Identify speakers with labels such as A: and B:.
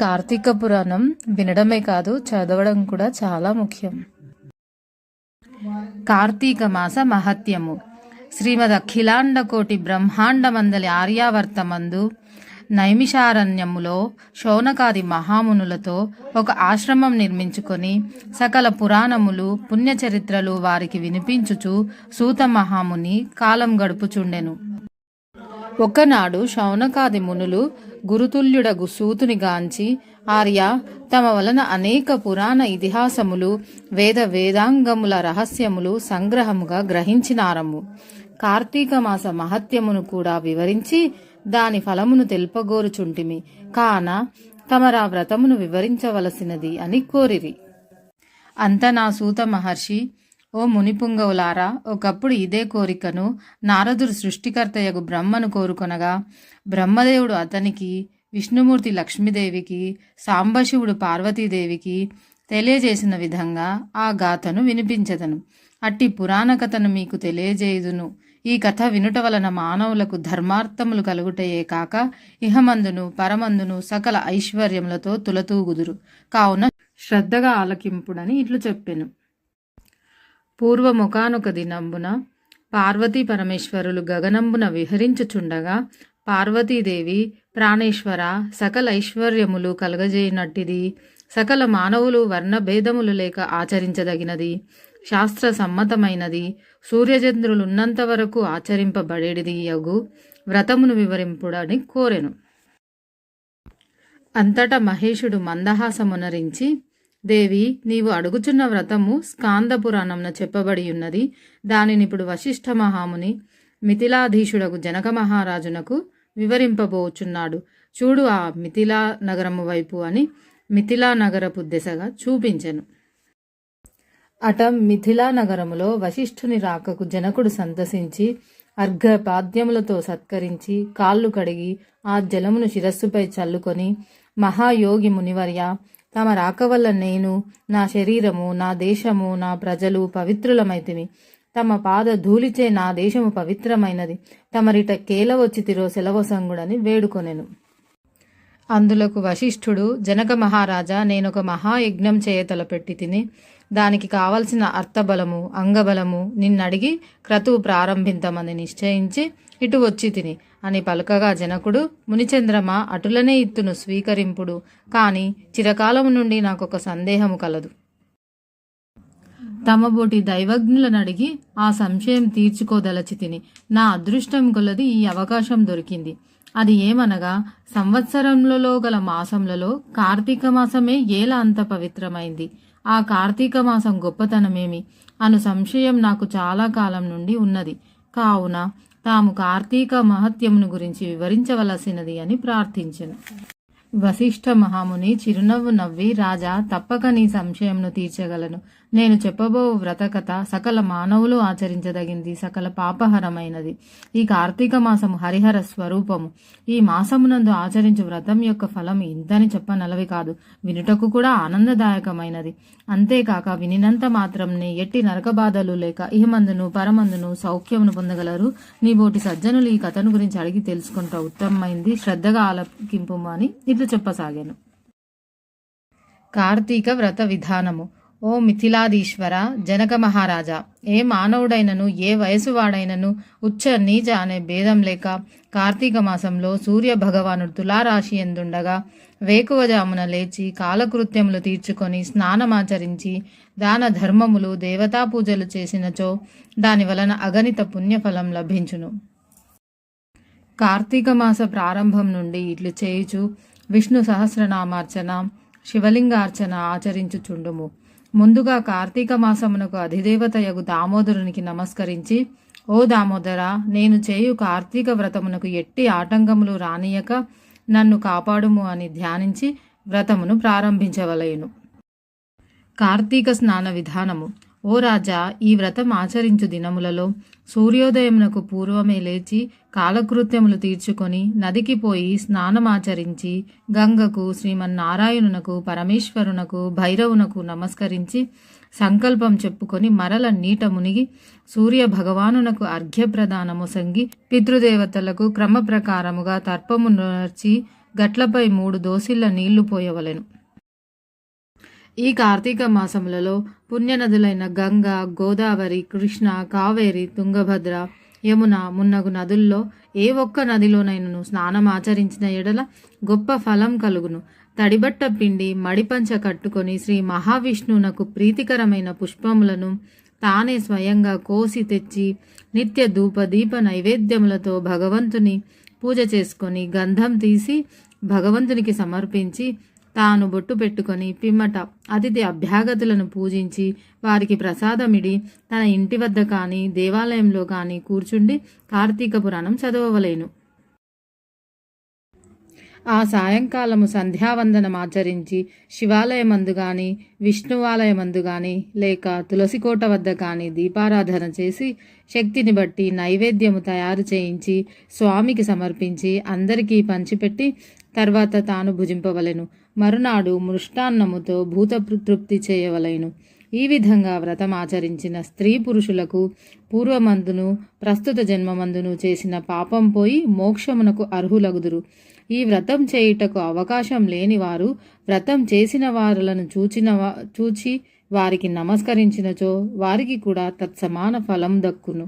A: కార్తీక పురాణం వినడమే కాదు చదవడం కూడా చాలా ముఖ్యం. కార్తీక మాస మహత్యము. శ్రీమద్ అఖిలాండ కోటి బ్రహ్మాండమందలి ఆర్యావర్తమందు నైమిషారణ్యములో శౌనకాది మహామునులతో ఒక ఆశ్రమం నిర్మించుకొని సకల పురాణములు పుణ్యచరిత్రలు వారికి వినిపించుచు సూత మహాముని కాలం గడుపుచుండెను. ఒకనాడు శౌనకాది మునులు గురుతుల్యుడగు సూతుని గాంచి ఆర్య తమ వలన అనేక పురాణ ఇతిహాసములు వేద వేదాంగముల రహస్యములు సంగ్రహముగా గ్రహించినారము. కార్తీక మాస మహత్యమును కూడా వివరించి దాని ఫలమును తెలుపగోరుచుంటిమి. కాన తమరా వ్రతమును వివరించవలసినది అని కోరిరి. అంత నా సూత మహర్షి ఓ మునిపుంగవులారా ఒకప్పుడు ఇదే కోరికను నారదుడు సృష్టికర్తయగు బ్రహ్మను కోరుకొనగా బ్రహ్మదేవుడు అతనికి విష్ణుమూర్తి లక్ష్మీదేవికి సాంబశివుడు పార్వతీదేవికి తెలియజేసిన విధంగా ఆ గాథను వినిపించదను. అట్టి పురాణ కథను మీకు తెలియజేయుదును. ఈ కథ వినుట వలన మానవులకు ధర్మార్థములు కలుగుటయే కాక ఇహమందును పరమందును సకల ఐశ్వర్యములతో తులతూగుదురు. కావున శ్రద్ధగా ఆలకింపుడని ఇట్లు చెప్పెను. పూర్వముఖానొక దినంబున పార్వతీ పరమేశ్వరులు గగనంబున విహరించుచుండగా పార్వతీదేవి ప్రాణేశ్వర సకల ఐశ్వర్యములు కలగజేయనట్టిది. సకల మానవులు వర్ణభేదములు లేక ఆచరించదగినది. శాస్త్ర సమ్మతమైనది సూర్యచంద్రులున్నంత వరకు ఆచరింపబడేది యగు. వ్రతమును వివరింపుడని కోరెను. అంతటా మహేషుడు మందహాసమునరించి దేవి నీవు అడుగుచున్న వ్రతము స్కాంద పురాణంన చెప్పబడి ఉన్నది దానినిప్పుడు వశిష్ఠ మహాముని మిథిలాధీశుడకు జనక మహారాజునకు వివరింపబోచున్నాడు. చూడు ఆ మిథిలా నగరము వైపు అని మిథిలా నగరపు దిశగా చూపించెను. అట మిథిలా నగరములో వశిష్ఠుని రాకకు జనకుడు సంతసించి అర్ఘపాద్యములతో సత్కరించి కాళ్ళు కడిగి ఆ జలమును శిరస్సుపై చల్లుకొని మహాయోగి మునివర్య తమ రాక వల్ల నేను నా శరీరము నా దేశము నా ప్రజలు పవిత్రులమైతివి తమ పాద ధూళిచే నా దేశము పవిత్రమైనది. తమరిట కేలవచ్చితిరో సెలవసంగుడని వేడుకొనెను. అందులకు వశిష్ఠుడు జనక మహారాజా నేనొక మహాయజ్ఞం చేయ తలపెట్టి తిని దానికి కావలసిన అర్థబలము అంగబలము నిన్నడిగి క్రతువు ప్రారంభింతమని నిశ్చయించి ఇటు వచ్చి తిని. అని పలుకగా జనకుడు మునిచంద్రమ అటులనే ఇత్తును స్వీకరింపుడు. కాని చిరకాలం నుండి నాకొక సందేహము కలదు. తమబోటి దైవజ్ఞులను అడిగి ఆ సంశయం తీర్చుకోదలచి తిని నా అదృష్టం కొలది ఈ అవకాశం దొరికింది. అది ఏమనగా సంవత్సరంలో గల మాసంలలో కార్తీక మాసమే ఏలా అంత పవిత్రమైంది. ఆ కార్తీక మాసం గొప్పతనమేమి? అను సంశయం నాకు చాలా కాలం నుండి ఉన్నది. కావున తాము కార్తీక మహత్యమును గురించి వివరించవలసినది అని ప్రార్థించెను. వశిష్ఠ మహాముని చిరునవ్వు నవ్వి రాజా తప్పక నీ సంశయంను తీర్చగలను. నేను చెప్పబో వ్రతకథ సకల మానవులు ఆచరించదగింది సకల పాపహరమైనది. ఈ కార్తీక మాసము హరిహర స్వరూపము. ఈ మాసమునందు ఆచరించు వ్రతం యొక్క ఫలం ఇంతని చెప్పనలవి కాదు. వినుటకు కూడా ఆనందదాయకమైనది. అంతేకాక వినినంత మాత్రంనే ఎట్టి నరక బాధలు లేక ఇహమందును పరమందును సౌఖ్యమును పొందగలరు. నీ బోటి సజ్జనులు ఈ కథను గురించి అడిగి తెలుసుకుంటా ఉత్తమమైంది. శ్రద్ధగా ఆలకింపు అని ఇట్లు చెప్పసాగాను. కార్తీక వ్రత విధానము. ఓ మిథిలాదీశ్వర జనక మహారాజా ఏ మానవుడైనను ఏ వయసువాడైనను ఉచ్చ నీచ అనే భేదం లేక కార్తీక మాసంలో సూర్య భగవానుడు తులారాశి ఎందుండగా వేకువజామున లేచి కాలకృత్యములు తీర్చుకొని స్నానమాచరించి దాన ధర్మములు దేవతా పూజలు చేసినచో దాని వలన అగణిత పుణ్యఫలం లభించును. కార్తీక మాస ప్రారంభం నుండి ఇట్లు చేయుచు విష్ణు సహస్రనామార్చన శివలింగార్చన ఆచరించుచుండుము. ముందుగా కార్తీక మాసమునకు అధిదేవత యగు దామోదరునికి నమస్కరించి ఓ దామోదర నేను చేయు కార్తీక వ్రతమునకు ఎట్టి ఆటంకములు రానియక నన్ను కాపాడుము అని ధ్యానించి వ్రతమును ప్రారంభించవలయును కార్తీక స్నాన విధానము. ఓ రాజా ఈ వ్రతం ఆచరించు దినములలో సూర్యోదయమునకు పూర్వమే లేచి కాలకృత్యములు తీర్చుకొని నదికి పోయి స్నానమాచరించి గంగకు శ్రీమన్నారాయణునకు పరమేశ్వరునకు భైరవునకు నమస్కరించి సంకల్పం చెప్పుకొని మరల నీట మునిగి సూర్య భగవానునకు అర్ఘ్యప్రదానము సంగి పితృదేవతలకు క్రమ ప్రకారముగా తర్పమునర్చి గట్లపై మూడు దోసిళ్ళ నీళ్ళు పోయవలెను. ఈ కార్తీక మాసములలో పుణ్యనదులైన గంగ గోదావరి కృష్ణ కావేరి తుంగభద్ర యమున మున్నగు నదుల్లో ఏ ఒక్క నదిలోనైనను స్నానమాచరించిన ఎడల గొప్ప ఫలం కలుగును. తడిబట్ట పిండి మడిపంచ కట్టుకొని శ్రీ మహావిష్ణువునకు ప్రీతికరమైన పుష్పములను తానే స్వయంగా కోసి తెచ్చి నిత్య ధూప దీప నైవేద్యములతో భగవంతుని పూజ చేసుకొని గంధం తీసి భగవంతునికి సమర్పించి తాను బొట్టు పెట్టుకొని పిమ్మట అతిథి అభ్యాగతులను పూజించి వారికి ప్రసాదమిడి తన ఇంటి వద్ద కానీ దేవాలయంలో కానీ కూర్చుండి కార్తీక పురాణం చదవవలేను. ఆ సాయంకాలము సంధ్యావందనం ఆచరించి శివాలయమందు గాని విష్ణువాలయమందు గాని లేక తులసికోట వద్ద కానీ దీపారాధన చేసి శక్తిని బట్టి నైవేద్యము తయారు చేయించి స్వామికి సమర్పించి అందరికీ పంచిపెట్టి తర్వాత తాను భుజింపవలెను. మరునాడు మృష్టాన్నముతో భూత తృప్తి చేయవలెను. ఈ విధంగా వ్రతం ఆచరించిన స్త్రీ పురుషులకు పూర్వమందును ప్రస్తుత జన్మమందును చేసిన పాపం పోయి మోక్షమునకు అర్హులగుదురు. ఈ వ్రతం చేయుటకు అవకాశం లేని వారు వ్రతం చేసిన వారులను చూచిన చూచి వారికి నమస్కరించినచో వారికి కూడా తత్సమాన ఫలం దక్కును.